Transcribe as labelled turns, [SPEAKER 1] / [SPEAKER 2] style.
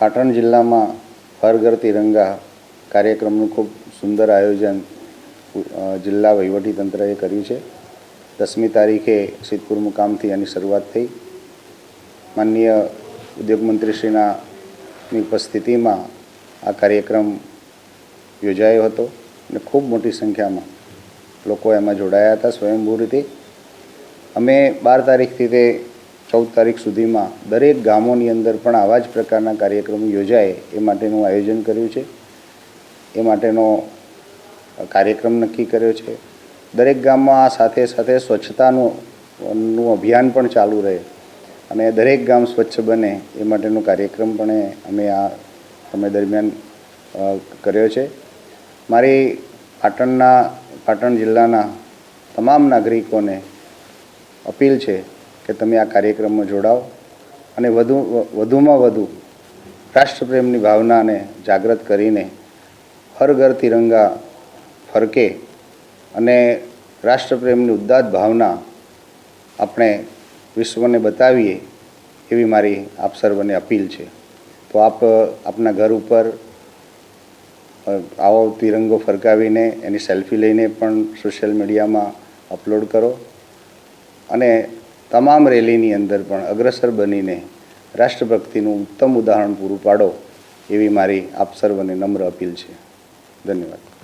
[SPEAKER 1] પાટણ જિલ્લામાં હર ઘર તિરંગા કાર્યક્રમનું ખૂબ સુંદર આયોજન જિલ્લા વહીવટીતંત્રએ કર્યું છે. દસમી તારીખે સિદ્ધપુર મુકામથી આની શરૂઆત થઈ. માનનીય ઉદ્યોગમંત્રીશ્રીના ની ઉપસ્થિતિમાં આ કાર્યક્રમ યોજાયો હતો અને ખૂબ મોટી સંખ્યામાં લોકો એમાં જોડાયા હતા સ્વયંભૂ રીતે. અમે બાર તારીખથી તે ચૌદ તારીખ સુધીમાં દરેક ગામોની અંદર પણ આવા જ પ્રકારના કાર્યક્રમો યોજાય એ માટેનું આયોજન કર્યું છે. એ માટેનો કાર્યક્રમ નક્કી કર્યો છે. દરેક ગામમાં આ સાથે સાથે સ્વચ્છતાનું, નું અભિયાન પણ ચાલુ રહે અને દરેક ગામ સ્વચ્છ બને એ માટેનો કાર્યક્રમ પણ અમે આ સમય દરમિયાન કર્યો છે. મારી પાટણના, પાટણ જિલ્લાના તમામ નાગરિકોને અપીલ છે કે તમે આ કાર્યક્રમમાં જોડાઓ અને વધુ, વધુમાં વધુ રાષ્ટ્રપ્રેમની ભાવનાને જાગૃત કરીને હર ઘર તિરંગા ફરકે અને રાષ્ટ્રપ્રેમની ઉદ્દાત ભાવના આપણે વિશ્વને બતાવીએ એવી મારી આપ સર્વને અપીલ છે. તો આપ, આપના ઘર ઉપર આવો તિરંગો ફરકાવીને એની સેલ્ફી લઈને પણ સોશિયલ મીડિયામાં અપલોડ કરો અને તમામ રેલીની અંદર પણ અગ્રસર બનીને રાષ્ટ્રભક્તિનું ઉત્તમ ઉદાહરણ પૂરું પાડો એવી મારી આપ સર્વને નમ્ર અપીલ છે. ધન્યવાદ.